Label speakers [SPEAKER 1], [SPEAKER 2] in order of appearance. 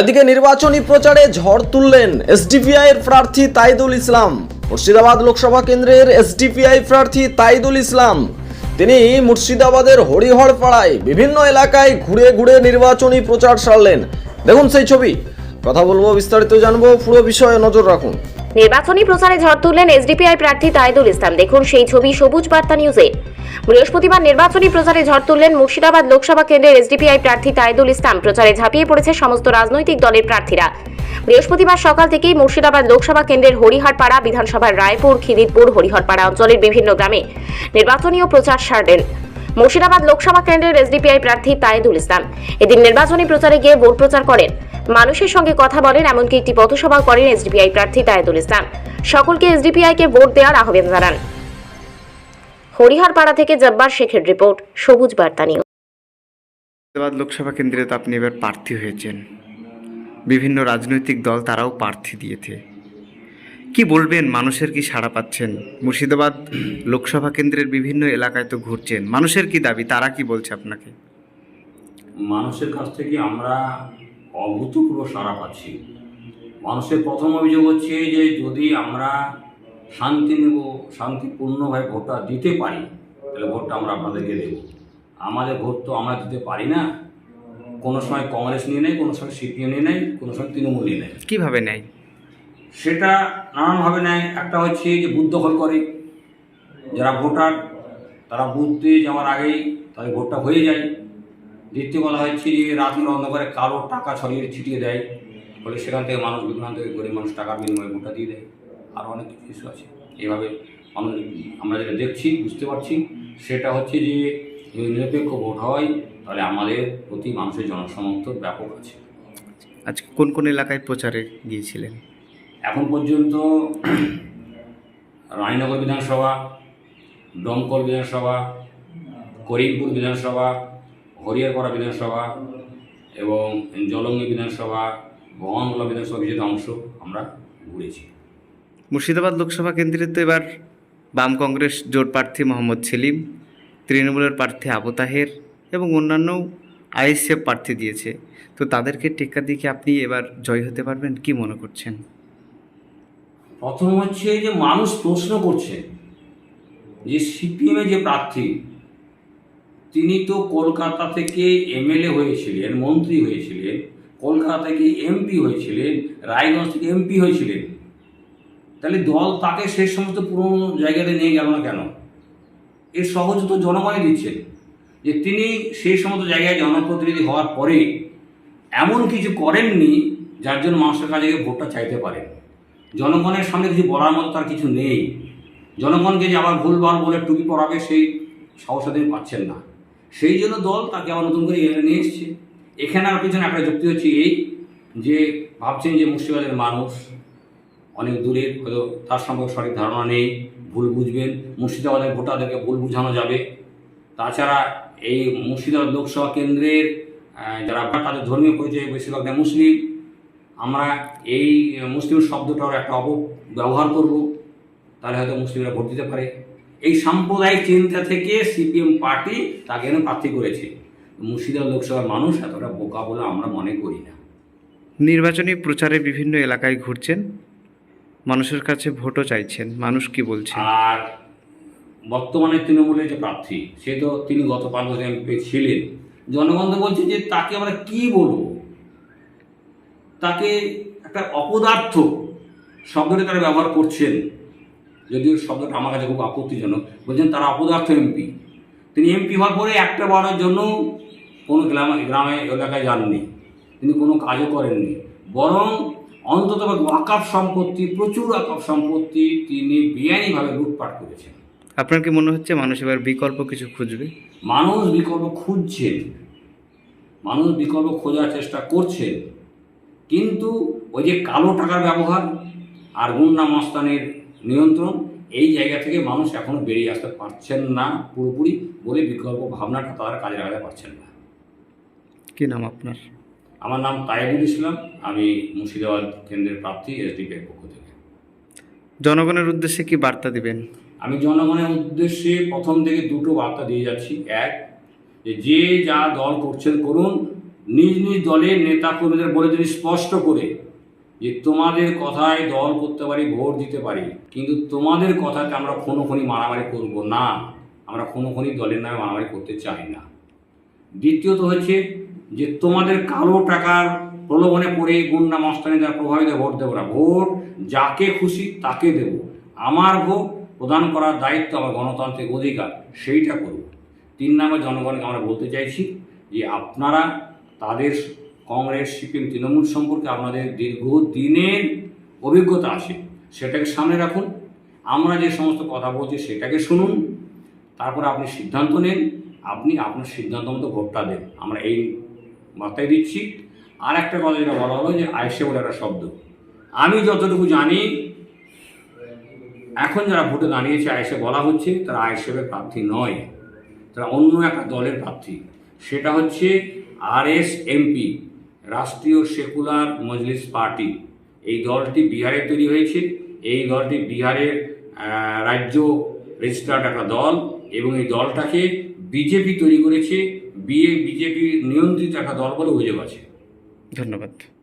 [SPEAKER 1] এদিকে নির্বাচনী প্রচারে ঝড় তুললেন এসডিপিআই এর প্রার্থী তাইদুল ইসলাম। মুর্শিদাবাদ লোকসভা কেন্দ্রের এসডিপিআই প্রার্থী তাইদুল ইসলাম। তিনি মুর্শিদাবাদের হরিহর পাড়ায় বিভিন্ন এলাকায় ঘুরে ঘুরে নির্বাচনী প্রচার সারলেন। দেখুন সেই ছবি। কথা বলব, বিস্তারিত জানব, পুরো বিষয়ে নজর রাখুন।
[SPEAKER 2] নির্বাচনী প্রচারে ঝড় তুললেন এসডিপিআই প্রার্থী তাইদুল ইসলাম। দেখুন সেই ছবি সবুজ বার্তা নিউজে। বৃহস্পতিবার নির্বাচনী প্রচারে ঝড় তুললেন মুর্শিদাবাদ লোকসভা কেন্দ্রের এসডিপিআই প্রার্থী তাইদুল ইসলাম। প্রচারে ঝাঁপিয়ে পড়েছে সমস্ত রাজনৈতিক দলের প্রার্থীরা। বৃহস্পতিবার সকাল থেকেই মুর্শিদাবাদ লোকসভা কেন্দ্রের হরিহরপাড়া বিধানসভার রায়পুর, খিদিরপুর, হরিহরপাড়া অঞ্চলের বিভিন্ন গ্রামে নির্বাচনী প্রচার সারলেন মুর্শিদাবাদ লোকসভা কেন্দ্রের এসডিপিআই প্রার্থী তায়েদুল ইসলাম। এদিন নির্বাচনী প্রচারে গিয়ে ভোট প্রচার করেন। মানুষের সঙ্গে কথা বলেন এমনকি একটি পথসভা করেন এসডিপিআই প্রার্থী তায়েদুল ইসলাম। সকলকে এসডিপিআই কে ভোট দেওয়ার আহ্বান জানান। হরিহারপাড়া থেকে জব্বার শেখের রিপোর্ট সবুজ বার্তা নিউজ।
[SPEAKER 3] লোকসভা কেন্দ্রে তো আপনি এবার প্রার্থী হয়েছেন। বিভিন্ন রাজনৈতিক দল তারাও প্রার্থী দিয়েছে। কি বলবেন মানুষের কি সাড়া পাচ্ছেন? মুর্শিদাবাদ লোকসভা কেন্দ্রের বিভিন্ন এলাকায় তো ঘুরছেন। মানুষের কি দাবি? তারা কি বলছে আপনাকে?
[SPEAKER 4] মানুষের কাছ থেকে আমরা অভূতপূর্ব সাড়া পাচ্ছি। মানুষের প্রথম অভিযোগ হচ্ছে যে যদি আমরা শান্তি নেব শান্তিপূর্ণভাবে ভোটটা দিতে পারি তাহলে ভোটটা আমরা আপনাদেরকে দেব। আমাদের ভোট তো আমরা দিতে পারি না। কোনো সময় কংগ্রেস নিয়ে নেয় কোনো সময় সিপিএম নিয়ে নেয় কোনো সময় তৃণমূল নিয়ে নেয়।
[SPEAKER 3] কীভাবে নেয়?
[SPEAKER 4] সেটা নানানভাবে নেয়। একটা হচ্ছে যে বুথ দখল করে। যারা ভোটার তারা বুথ দিয়ে যাওয়ার আগেই তাদের ভোটটা হয়ে যায়। দ্বিতীয় বলা হচ্ছে যে রাতের অন্ধকারে কালো টাকা ছড়িয়ে ছিটিয়ে দেয়। ফলে সেখান থেকে মানুষ বিভ্রান্ত হয়ে গরিব মানুষ টাকার বিনিময়ে ভোটটা দিয়ে দেয়। আরও অনেক কিছু আছে। এইভাবে আমরা আমরা যেটা দেখছি বুঝতে পারছি সেটা হচ্ছে যে যদি নিরপেক্ষ ভোট হয় তাহলে আমাদের প্রতি মানুষের জনসমর্থন ব্যাপক আছে।
[SPEAKER 3] আজকে কোন কোন এলাকায় প্রচারে গিয়েছিলেন?
[SPEAKER 4] এখন পর্যন্ত রানীনগর বিধানসভা দমকল বিধানসভা করিমপুর বিধানসভা হরিয়ারপাড়া বিধানসভা এবং জলঙ্গি বিধানসভা ভগবানগোলা বিধানসভা কিছু অংশ আমরা ঘুরেছি।
[SPEAKER 3] মুর্শিদাবাদ লোকসভা কেন্দ্রে তো এবার বাম কংগ্রেস জোট প্রার্থী মোহাম্মদ সেলিম তৃণমূলের প্রার্থী আবু তাহের এবং অন্যান্য আইএসএফ প্রার্থী দিয়েছে। তো তাদেরকে টেক্কা দিয়ে আপনি এবার জয় হতে পারবেন? কি মনে করছেন?
[SPEAKER 4] প্রথম হচ্ছে যে মানুষ প্রশ্ন করছে যে সিপিএমে যে প্রার্থী তিনি তো কলকাতা থেকে এমএলএ হয়েছিলেন, মন্ত্রী হয়েছিলেন, কলকাতা থেকে এমপি হয়েছিলেন, রায়গঞ্জ থেকে এমপি হয়েছিলেন। তাহলে দল তাকে সেই সমস্ত পুরনো জায়গাতে নিয়ে গেল না কেন? এর সহজ তো জনগণই দিচ্ছেন, যে তিনি সেই সমস্ত জায়গায় জনপ্রতিনিধি হওয়ার পরে এমন কিছু করেননি যার জন্য মানুষের কাছে ভোটটা চাইতে পারেন। জনগণের সামনে কিছু বলার মতো তার কিছু নেই। জনগণকে যে আবার ভুলভাল বলে টুপি পরাবে সেই সাহসা তিনি পাচ্ছেন না। সেই জন্য দল তাকে আবার নতুন করে এনে নিয়ে এসছে। এখানে আর পিছনে একটা যুক্তি হচ্ছে এই যে ভাবছেন যে মুর্শিদাবাদের মানুষ অনেক দূরের, হয়তো তার সম্পর্কে সঠিক ধারণা নেই, ভুল বুঝবেন। মুর্শিদাবাদের ভোটারদেরকে ভুল বুঝানো যাবে। তাছাড়া এই মুর্শিদাবাদ লোকসভা কেন্দ্রের যারা তাদের ধর্মীয় পরিচয় বেশিরভাগটা মুসলিম। আমরা এই মুসলিম শব্দটার একটা অপ ব্যবহার করব। তাহলে হয়তো মুসলিমরা ভোট দিতে পারে। এই সাম্প্রদায়িক চিন্তা থেকে সিপিএম পার্টি তাকে এনে প্রার্থী করেছে। মুর্শিদাবাদ লোকসভার মানুষ এতটা বোকা বলে আমরা মনে করি না।
[SPEAKER 3] নির্বাচনী প্রচারে বিভিন্ন এলাকায় ঘুরছেন মানুষের কাছে ভোটও চাইছেন মানুষ কি বলছে
[SPEAKER 4] আর বর্তমানে তৃণমূলের যে প্রার্থী সে তো তিনি গত পাঁচ বছর এমপি ছিলেন। জনগণ তো বলছে যে তাকে আমরা কি বলব? তাকে একটা অপদার্থ শব্দটা তারা ব্যবহার করছেন। যদিও শব্দটা আমার কাছে খুব আপত্তিজনক বলছেন তারা অপদার্থ এমপি। তিনি এমপি হওয়ার পরে একটা বারের জন্য কোনো গ্রামে গ্রামে এলাকায় যাননি। তিনি কোনো কাজও করেননি। বরং অন্তত ওয়াকাফ সম্পত্তি প্রচুর ওয়াকাফ সম্পত্তি তিনি বেআইনিভাবে লুটপাট করেছেন।
[SPEAKER 3] আপনার কি মনে হচ্ছে মানুষ এবার বিকল্প কিছু খুঁজবে?
[SPEAKER 4] মানুষ বিকল্প খুঁজছেন। মানুষ বিকল্প খোঁজার চেষ্টা করছেন। কিন্তু ওই যে কালো টাকার ব্যবহার আর গুন্ডা মস্তানের নিয়ন্ত্রণ এই জায়গা থেকে মানুষ এখনও বেরিয়ে আসতে পারছেন না পুরোপুরি বলে বিকল্প ভাবনাটা তারা কাজে লাগাতে পারছেন না।
[SPEAKER 3] কি নাম আপনার?
[SPEAKER 4] আমার নাম তাইবুল ইসলাম আমি মুর্শিদাবাদ কেন্দ্রের প্রার্থী এসডিপির পক্ষ থেকে।
[SPEAKER 3] জনগণের উদ্দেশ্যে কি বার্তা দিবেন?
[SPEAKER 4] আমি জনগণের উদ্দেশ্যে প্রথম থেকে দুটো বার্তা দিয়ে যাচ্ছি। এক যে যে যা দল করছেন করুন নিজ নিজ দলের নেতা কর্মীদের বলে দিন স্পষ্ট করে যে তোমাদের কথায় দল করতে পারি, ভোট দিতে পারি, কিন্তু তোমাদের কথাতে আমরা কোনো খনি মারামারি করব না। আমরা কোনো খনি দলের নামে মারামারি করতে চাই না। দ্বিতীয়ত হচ্ছে যে তোমাদের কালো টাকার প্রলোভনে পড়ে গুন্ডা মস্তানি দ্বারা প্রভাবিত ভোট দেবো না। ভোট যাকে খুশি তাকে দেব। আমার ভোট প্রদান করার দায়িত্ব আমার গণতান্ত্রিক অধিকার, সেইটা করব। তিন নম্বর জনগণকে আমরা বলতে চাইছি যে আপনারা তাদের কংগ্রেস, সিপিএম, তৃণমূল সম্পর্কে আপনাদের দীর্ঘদিনের অভিজ্ঞতা আছে, সেটাকে সামনে রাখুন। আমরা যে সমস্ত কথা বলছি সেটাকে শুনুন, তারপর আপনি সিদ্ধান্ত নেন, আপনি আপনার সিদ্ধান্ত মতো ভোটটা দেন। আমরা এই বার্তায় দিচ্ছি। আর একটা কথা যেটা বলা হলো যে আইসে বলে একটা শব্দ। আমি যতটুকু জানি, এখন যারা ভোটে দাঁড়িয়েছে আইসে বলা হচ্ছে, তারা আইসেফের প্রার্থী নয়। তারা অন্য একটা দলের প্রার্থী। সেটা হচ্ছে R S MP Rashtriya secular Majlis party. এই দলটি বিহারে তৈরি হয়েছে। এই দলটি বিহারের রাজ্য রেজিস্টার্ড একটা দল এবং এই দলটাকে বিজেপি তৈরি করেছে। বিএ বিজেপি নিয়ন্ত্রিত একটা দল বলে অভিযোগ আছে।
[SPEAKER 3] ধন্যবাদ
[SPEAKER 4] ধন্যবাদ।